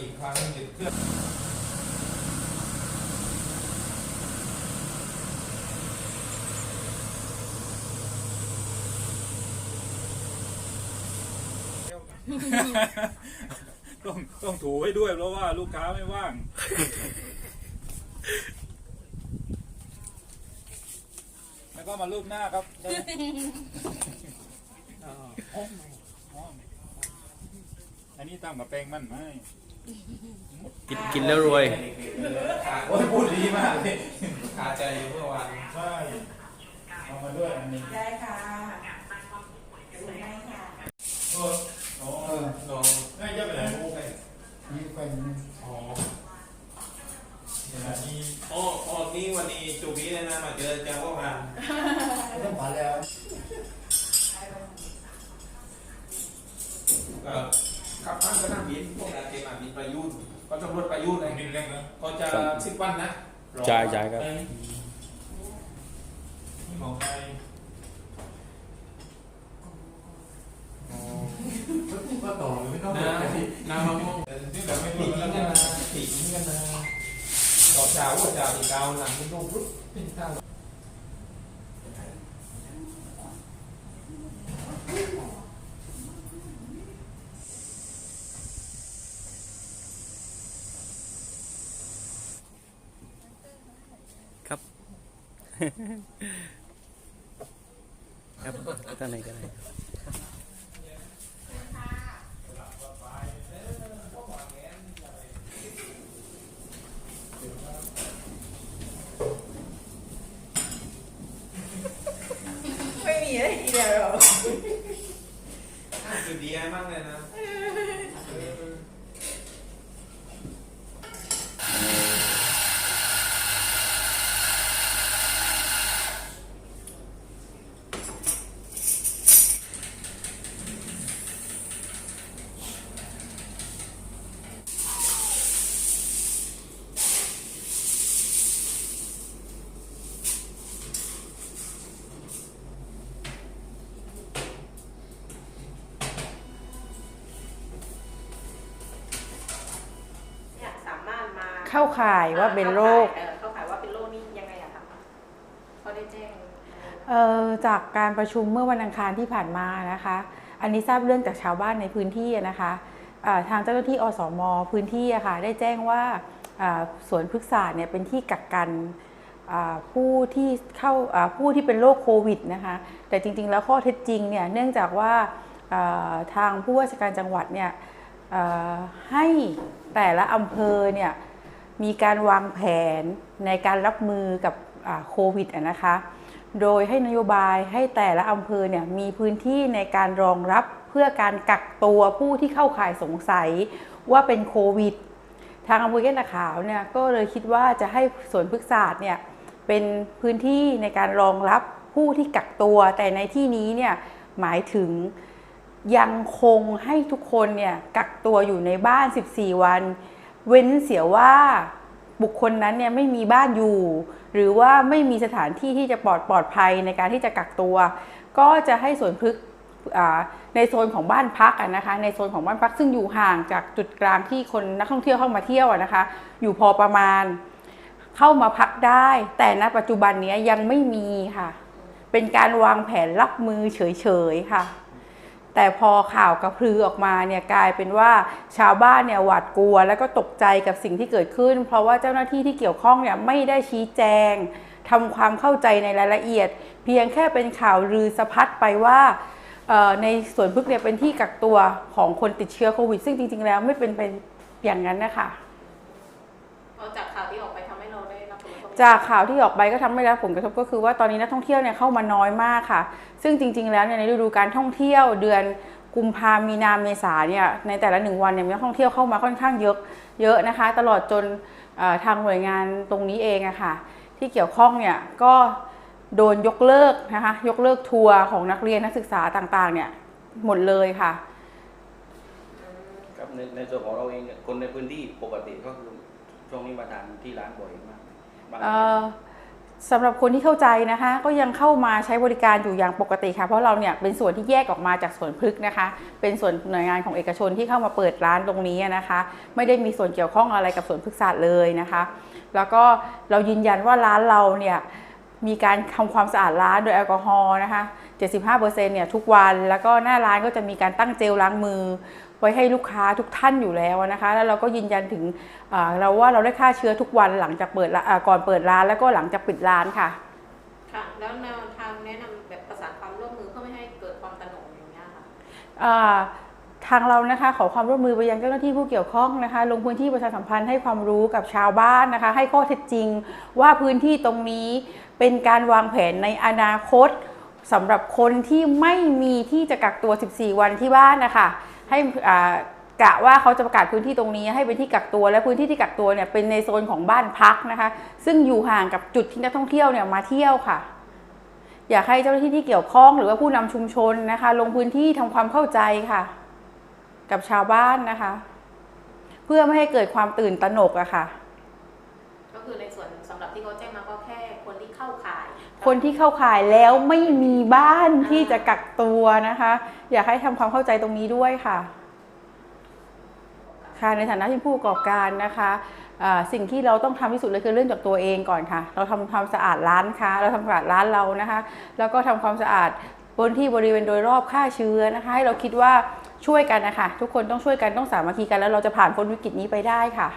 อเตือนอีกครั้งหนึ่งเพื่อต้องต้องถูให้ด้วยเพราะว่าลูกค้าไม่ว่าง แล้วก็มารูปหน้าครับได้ไหมอ๋ออ๋ออันนี้ตั้งมาแปลงมันไหม กินกินแล้วรวย โอ้ยพูดดีมากเลยคาใจอยู่เมื่อวานใช่เอามาด้วยอันหนึงได้ค่ะดูให้ค่ะเอออ๋อเออลองไม่จะไปไหนพูดไปนี่ไปอ๋อเดี๋ยวนะนี่อ๋ออ๋อนี่วันนี้จูบีเลยนะมาเจอเจ้าก็งานไม่ต้องผ่านแล้วก็ขับข้างสนามบินพวกอาเจมาบิน ประยุทธ์ก็ตำรวจประยุทธ์เลยบินเล็กนะก็จะสิบวันนะจ่ายจ่ายครับนี่มองไปก็ต่อไม่ต้องนะน้ำมะม่วงนี่แบบไม่ตีรู้กัแล้วนนะนะตีกันนะต่อเช้าว่าจะตีกาวหลังเป็นลูกปุ๊บเป็นข้า ครับตั้งไหนก็ได้ครับไม่มีอะไรทีเดียว เข้าข่ายว่าเป็นโรคเออเข้าข่ายว่าเป็นโรคนี่ยังไงอะคะเขาได้แจ้งเอ่อจากการประชุมเมื่อวันอังคารที่ผ่านมานะคะ อันนี้ทราบเรื่องจากชาวบ้านในพื้นที่อะนะคะอ่าทางเจ้าหน้าที่อสม พื้นที่อะค่ะได้แจ้งว่าอ่าสวนพฤกษศาสตร์เนี่ยเป็นที่กักกันอ่าผู้ที่เข้าอ่าผู้ที่เป็นโรคโควิดนะคะ แต่จริง ๆ แล้วข้อเท็จจริงเนี่ยเนื่องจากว่าอ่าทางผู้ว่าราชการจังหวัดเนี่ยเอ่อให้แต่ละอำเภอเนี่ย มีการวางแผนในการรับมือกับโควิดนะคะ โดยให้นโยบายให้แต่ละอำเภอเนี่ยมีพื้นที่ในการรองรับเพื่อการกักตัวผู้ที่เข้าข่ายสงสัยว่าเป็นโควิด ทางอำเภอแก่นขาวเนี่ยก็เลยคิดว่าจะให้สวนพฤกษศาสตร์เนี่ยเป็นพื้นที่ในการรองรับผู้ที่กักตัว แต่ในที่นี้เนี่ยหมายถึงยังคงให้ทุกคนเนี่ยกักตัวอยู่ในบ้าน 14 วัน เว้นเสียว่าบุคคลนั้นเนี่ยไม่มีบ้านอยู่ หรือว่าไม่มีสถานที่ที่จะปลอดปลอดภัยในการที่จะกักตัว ก็จะให้สวนพฤกษ์ในโซนของบ้านพักอะนะคะในโซนของบ้านพักซึ่งอยู่ห่างจากจุดกลางที่คนนักท่องเที่ยวเข้ามาเที่ยวอะนะคะ อยู่พอประมาณเข้ามาพักได้ แต่ณปัจจุบันนี้ยยังไม่มีค่ะ เป็นการวางแผนรับมือเฉยๆค่ะ แต่พอข่าวกระพือออกมาเนี่ยกลายเป็นว่าชาวบ้านเนี่ยหวาดกลัว แล้วก็ตกใจกับสิ่งที่เกิดขึ้น เพราะว่าเจ้าหน้าที่ที่เกี่ยวข้องเนี่ยไม่ได้ชี้แจงทำความเข้าใจในรายละเอียด เพียงแค่เป็นข่าวลือสะพัดไปว่าในสวนพึกษ์เนี่ยเป็นที่กักตัวของคนติดเชื้อโควิด ซึ่งจริง ๆ แล้วไม่เป็นไปอย่างนั้นนะคะเอาจากข่าวที่ออกไป จากข่าวที่ออกไปก็ทำให้ได้รับผลกระทบก็คือว่าตอนนี้นักท่องเที่ยวเนี่ยเข้ามาน้อยมากค่ะ ซึ่งจริง ๆ แล้วเนี่ยในฤดูการท่องเที่ยวเดือนกุมภามีนาเมษาเนี่ยในแต่ละหนึ่งวันเนี่ยมีนักท่องเที่ยวเข้ามาค่อนข้างเยอะเยอะนะคะ ตลอดจนทางหน่วยงานตรงนี้เองอะค่ะ ที่เกี่ยวข้องเนี่ยก็โดนยกเลิกนะคะยกเลิกทัวร์ของนักเรียนนักศึกษาต่างๆ เนี่ยหมดเลยค่ะครับในในส่วนของเราเองเนี่ยคนในพื้นที่ปกติก็คือช่วงนี้มาทานที่ร้านบ่อยมาก สำหรับคนที่เข้าใจนะคะ ก็ยังเข้ามาใช้บริการอยู่อย่างปกติค่ะ เพราะเราเนี่ยเป็นส่วนที่แยกออกมาจากส่วนพฤกษ์นะคะ เป็นส่วนหน่วยงานของเอกชนที่เข้ามาเปิดร้านตรงนี้นะคะ ไม่ได้มีส่วนเกี่ยวข้องอะไรกับสวนพฤกษศาสตร์เลยนะคะ แล้วก็เรายืนยันว่าร้านเราเนี่ยมีการทำความสะอาดร้านโดยแอลกอฮอล์นะคะ 75%เนี่ยทุกวันแล้วก็หน้าร้านก็จะมีการตั้งเจลล้างมือ ไว้ให้ลูกค้าทุกท่านอยู่แล้วนะคะ แล้วเราก็ยืนยันถึงเอ่อเราว่าเราได้ฆ่าเชื้อทุกวันหลังจากเปิดร้านเอ่อก่อนเปิดร้านแล้วก็หลังจากปิดร้านค่ะค่ะแล้วแนวทางแนะนำแบบประสานความร่วมมือเพื่อไม่ให้เกิดความตระหนกอย่างเงี้ยค่ะอ่าทางเรานะคะขอความร่วมมือไปยังเจ้าหน้าที่ผู้เกี่ยวข้องนะคะ ลงพื้นที่ประชาสัมพันธ์ให้ความรู้กับชาวบ้านนะคะ ให้ข้อเท็จจริงว่าพื้นที่ตรงนี้เป็นการวางแผนในอนาคต สำหรับคนที่ไม่มีที่จะกักตัว 14 วันที่บ้านนะคะ ให้กะว่าเขาจะประกาศพื้นที่ตรงนี้ให้เป็นที่กักตัวและพื้นที่ที่กักตัวเนี่ยเป็นในโซนของบ้านพักนะคะ ซึ่งอยู่ห่างกับจุดที่นักท่องเที่ยวเนี่ยมาเที่ยวค่ะ อยากให้เจ้าหน้าที่ที่เกี่ยวข้องหรือว่าผู้นำชุมชนนะคะ ลงพื้นที่ทำความเข้าใจค่ะ กับชาวบ้านนะคะ เพื่อไม่ให้เกิดความตื่นตระหนกอะค่ะ ก็คือใน แจ้งมาก็แค่คนที่เข้าข่าย คนที่เข้าข่ายแล้วไม่มีบ้านที่จะกักตัวนะคะ อยากให้ทำความเข้าใจตรงนี้ด้วยค่ะ ค่ะในฐานะที่ผู้ประกอบการนะคะอ่าสิ่งที่เราต้องทำที่สุดเลยคือเรื่องจากตัวเองก่อนค่ะ เราทำความสะอาดร้านค้าเราทำความสะอาดร้านเรานะคะ แล้วก็ทำความสะอาดบนที่บริเวณโดยรอบฆ่าเชื้อนะคะ ให้เราคิดว่าช่วยกันนะคะ ทุกคนต้องช่วยกันต้องสามัคคีกันแล้วเราจะผ่านพ้นวิกฤตนี้ไปได้ค่ะ